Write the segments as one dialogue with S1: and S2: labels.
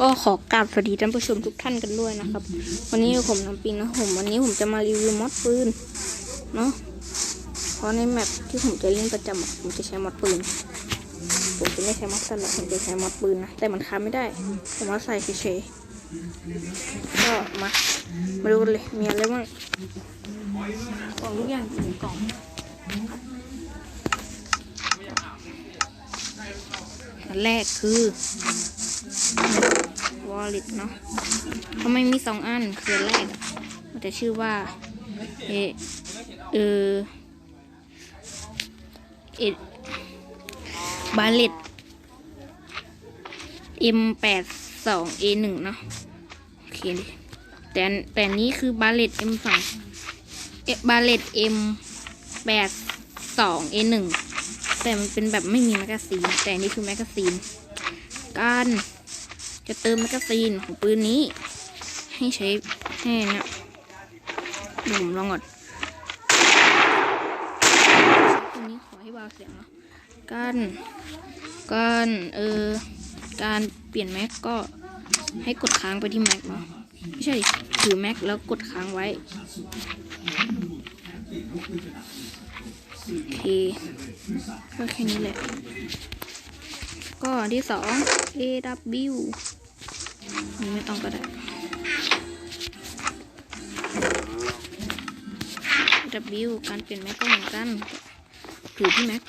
S1: ก็ขอกราบสวัสดีท่านผู้ชมทุกท่านกันด้วยนะครับ วันนี้ผมน้ำปิงนะผมวันนี้ผมจะมารีวิวมอดปืนเนาะเพราะในแมปที่ผมจะเล่นประจำผมจะใช้มอดปืน ผมจะไม่ใช้มอดสลับผมจะใช้มอดปืนนะแต่มันค้าไม่ได้ ผมว่าใส่เฉยๆก็มามาดูเลยมีอะไรบ้างกล่องทุกอย่างอยู่ในกล่องอันแรกคือ wallet เนาะทำไมมีสองอันคืออันแรกมันจะชื่อว่า เอเออเอบาเลต M แปดสอง A หนึ่งเนาะโอเคดิแต่แต่นี้คือบาเลต M สองเอบาเลต M แปดสอง A หนึ่งแต่มันเป็นแบบไม่มีแมกกาซีน แต่นนี่คือแมกกาซีน การจะเติมแมกกาซีนของปืนนี้ ให้ใช้ให้นะดูผมลองก่อนปืนนี้ขอให้เบาเสียงเนาะการการเออการเปลี่ยนแม็กก็ให้กดค้างไปที่แม็กเนาะไม่ใช่ถือแม็กแล้วกดค้างไว้โอเคก็แค่นี้แหละ ก็อันที่สอง AW นี่ไม่ต้องก็ได้ W การเปลี่ยนแม็กก็เหมือนกันถือที่แม็ก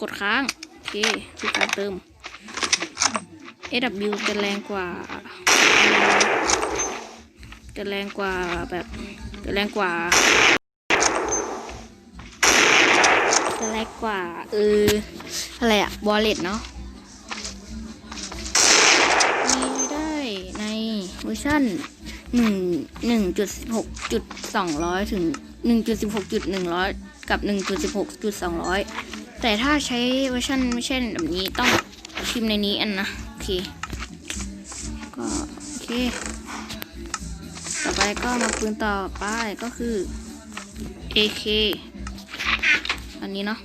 S1: กดค้าง โอเคคือการเติม AW จะแรงกว่า จะแรงกว่าแบบจะแรงกว่าจะแรงกว่าเอออะไรอะบอลเลตเนาะ อร์ชันหนึ่งหนึ่งจุดหกจุดสองร้อยถึงหนึ่งจุดสิบหกจุดหนึ่งร้อยกับหนึ่งจุดสิบหกจุดสองร้อยแต่ถ้าใช้เวอร์ชันไม่ใช่แบบนี้ต้องพิมพ์ในนี้อันนะ โอเค ก็โอเค ต่อไปก็มาปืนต่อไปก็คือ AK อันนี้เนาะ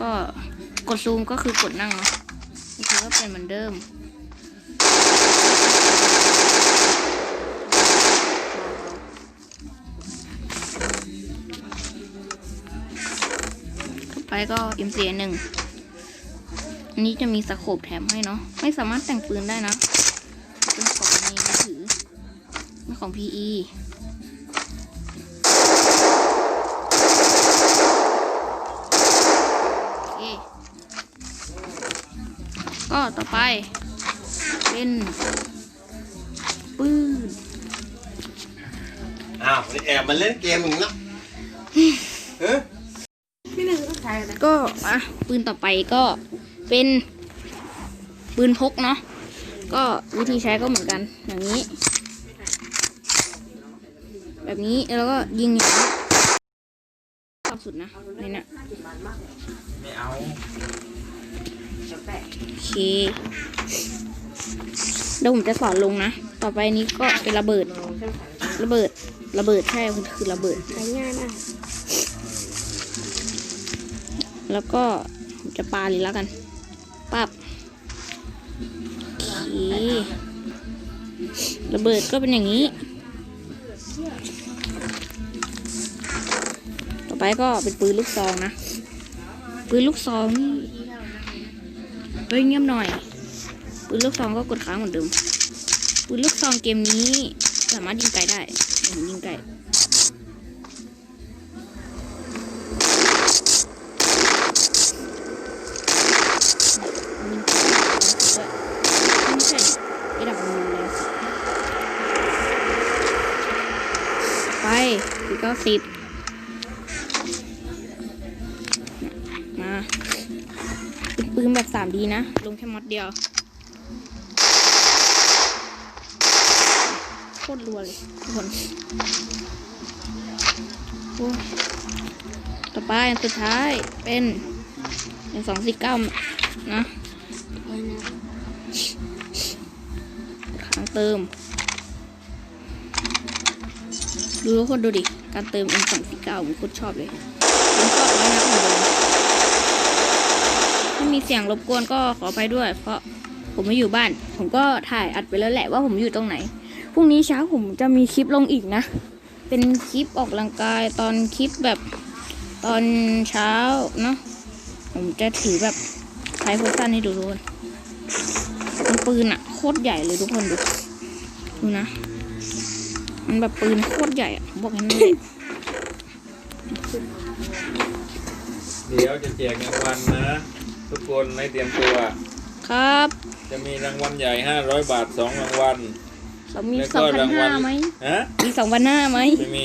S1: ก็กดซูมก็คือกดนั่งเนาะนี่คือก็เป็นเหมือนเดิม ก็ M4 หนึ่งอันนี้จะมีสโคปแถมให้เนาะ ไม่สามารถแต่งปืนได้นะ เป็นของในมือถือเป็นของ PE โอเคก็ต่อไป เป็นปืน
S2: อ้าวนี่แอบมาเล่นเกมอีกเนา
S1: ก็อะปืนต่อไปก็เป็นปืนพกเนาะก็วิธีใช้ก็เหมือนกันอย่างนี้ แบบนี้แล้วก็ยิงอย่างนี้ชอบสุดนะนี่นะ
S2: ไม่เอา
S1: โอเคเดี๋ยวผมจะสอนลงนะ ต่อไปนี้ก็เป็นระเบิด ระเบิด ระเบิด ใช่ มันคือระเบิด
S3: ใช้ง่ายมาก
S1: แล้วก็จะปาเลยแล้วกันปับโอเคระเบิดก็เป็นอย่างนี้ ต่อไปก็เป็นปืนลูกซองนะ ปืนลูกซองเฮ้ยเงียบหน่อย ปืนลูกซองก็กดค้างเหมือนเดิม ปืนลูกซองเกมนี้สามารถยิงไกลได้ยิงไกลาสิบมาปืนแบบสามดีนะ ลงแค่มอดเดียวโคตรรัวเลยทุกคนต่อไปอันสุดท้ายเป็นหนึ่งสองสี่เก้านะค้างเติม ดูทุกคนดูดิ การเติม M 2 4 9ผมโคตรชอบเลยผมชอบไว้นะผมเลยถ้ามีเสียงรบกวนก็ขอไปด้วย เพราะผมไม่อยู่บ้าน ผมก็ถ่ายอัดไปแล้วแหละว่าผมอยู่ตรงไหนพรุ่งนี้เช้าผมจะมีคลิปลงอีกนะ เป็นคลิปออกกำลังกายตอนคลิปแบบตอนเช้าเนาะผมจะถือแบบไทโพสั้นให้ดูทุกคนปืนอะโคตรใหญ่เลยทุกคนดูดูนะ มันแบบปืนโคตรใหญ่อะผมบอกให้มันเลย
S3: เดี๋ยวจะแจกรางวัลนะ ทุกคนให้เตรียมตัว
S1: ครับ
S3: จะมีรางวัลใหญ่500บาท2รางวัล
S1: เรามี
S3: แล้ว
S1: สอ
S3: ก็
S1: งพัน
S3: ราง
S1: ห้า
S3: วัล
S1: ไหม
S3: ฮะ
S1: มีสองพันห้าไหม
S3: ไม่มี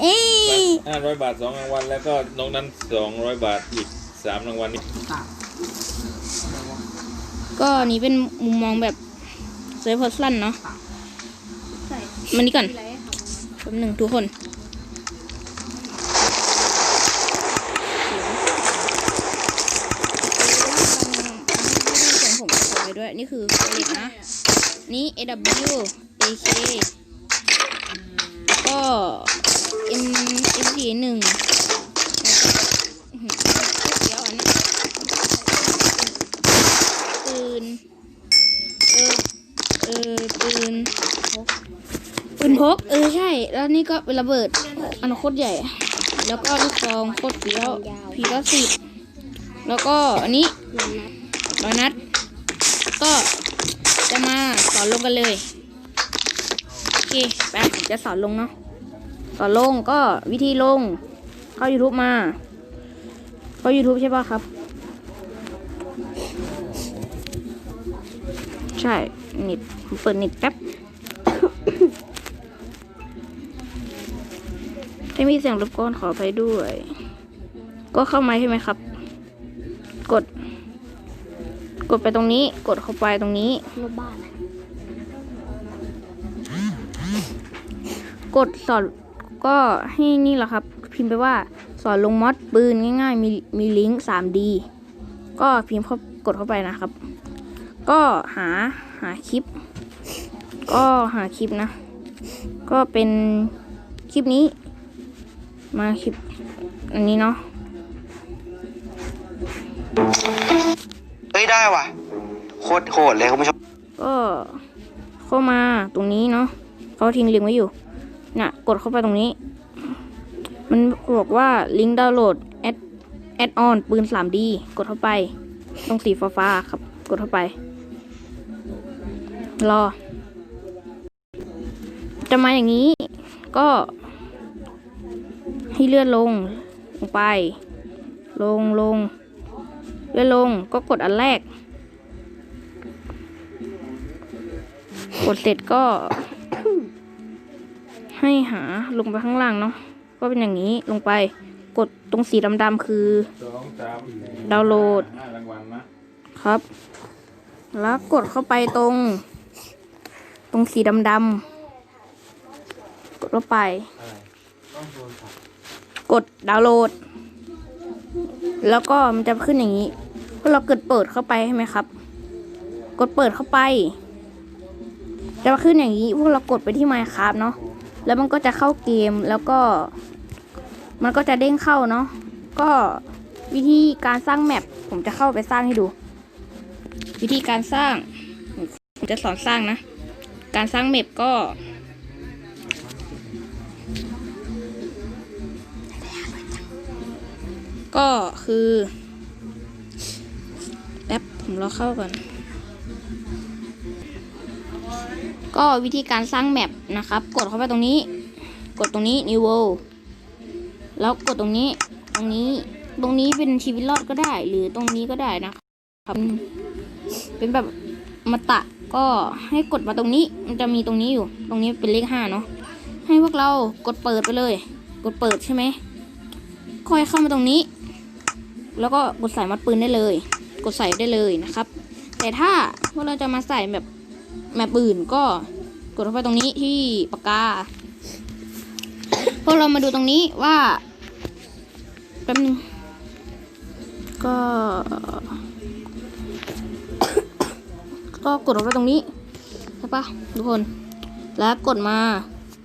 S1: เอ้ย
S3: 500บาท2รางวัลแล้วก็นอกนั้น200บาทอีก3รางวัลนี้
S1: ก็อันนี้เป็นมุมมองแบบเซฟเพอร์สันเนาะมันนี่ก่อนแป๊บหนึ่งทุกคนด้วยนี่คือเล็กนะ นี่ AW AK ก็ M M41 พกเออใช่ แล้วนี่ก็เป็นระเบิดอันโคตรใหญ่ แล้วก็ลูกซองโคตรเฟี้ยวพีก็สิบแล้วก็อันนี้ร้อยนัด ก็จะมาสอนลงกันเลยโอเคแป๊บผมจะสอนลงเนาะสอนลงก็วิธีลง เข้า YouTube มา เข้า YouTube ใช่ป่ะครับ ใช่น็ตผมเปิดน็ตแป๊บ ถ้ามีเสียงรบกวนขอไปด้วย ก็เข้ามาใช่ไหมครับ กด กดไปตรงนี้ กดเข้าไปตรงนี้
S4: รถบ้าน
S1: กดสอนก็ให้นี่แหละครับ พิมพ์ไปว่าสอนลงมอดปืนง่ายๆ มีมีลิงก์ 3D ก็พิมพ์เข้ากดเข้าไปนะครับ ก็หาหาคลิป ก็หาคลิปนะ ก็เป็นคลิปนี้ มาคลิปอันนี้เนาะ
S2: เฮ้ยได้ว่ะ โคตรโหดเลยคุณผู้ชม
S1: ก็เข้ามาตรงนี้เนาะเขาทิ้งลิงก์ไว้อยู่น่ะกดเข้าไปตรงนี้ มันบอกว่าลิงก์ดาวน์โหลดแอดแอดออนปืน 3D กดเข้าไป ตรงสีฟ้าๆครับ กดเข้าไป รอ จะมาอย่างนี้ก็ ให้เลื่อนลง ลงไป ลงลง เลื่อนลงก็กดอันแรก กดเสร็จก็ ให้หาลงไปข้างล่างเนาะ ก็เป็นอย่างนี้ลงไป กดตรงสีดำๆคือ ดาวน์โหลด ครับ แล้วกดเข้าไปตรง ตรงสีดำๆกดเข้าไป กดดาวน์โหลด แล้วก็มันจะขึ้นอย่างนี้พอเรากดเปิดเข้าไปใช่ไหมครับ กดเปิดเข้าไป จะมาขึ้นอย่างนี้พวกเรากดไปที่ Minecraft เนาะแล้วมันก็จะเข้าเกมแล้วก็ มันก็จะเด้งเข้าเนาะก็วิธีการสร้างแมปผมจะเข้าไปสร้างให้ดู วิธีการสร้าง ผมจะสอนสร้างนะ การสร้างแมปก็ ก็คือแป๊บผมรอเข้าก่อน ก็วิธีการสร้างแมปนะครับ กดเข้าไปตรงนี้ กดตรงนี้ new world แล้วกดตรงนี้ ตรงนี้ ตรงนี้เป็นชีวิตรอดก็ได้ หรือตรงนี้ก็ได้นะครับ เป็นแบบมาตะก็ให้กดมาตรงนี้ มันจะมีตรงนี้อยู่ ตรงนี้เป็นเลขห้าเนาะ ให้พวกเรากดเปิดไปเลย กดเปิดใช่ไหมค่อยเข้ามาตรงนี้ แล้วก็กดใส่มัดปืนได้เลย กดใส่ได้เลยนะครับ แต่ถ้าพวกเราจะมาใส่แบบแมปอื่นก็กดเข้าไปตรงนี้ที่ปากกาพวกเรามาดูตรงนี้ว่าแป๊บนึงก็ก็กดเข้าไปตรงนี้ใช่ปะทุกคน แล้วกดมา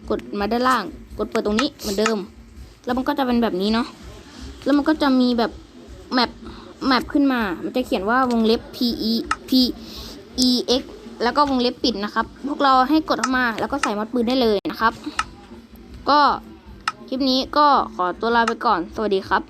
S1: กดมาด้านล่าง กดเปิดตรงนี้เหมือนเดิม แล้วมันก็จะเป็นแบบนี้เนาะแล้วมันก็จะมีแบบ แมปแมปขึ้นมา มันจะเขียนว่าวงเล็บ p e p e x แล้วก็วงเล็บปิดนะครับ พวกเราให้กดเข้ามาแล้วก็ใส่มัดปืนได้เลยนะครับ ก็คลิปนี้ก็ขอตัวลาไปก่อน สวัสดีครับ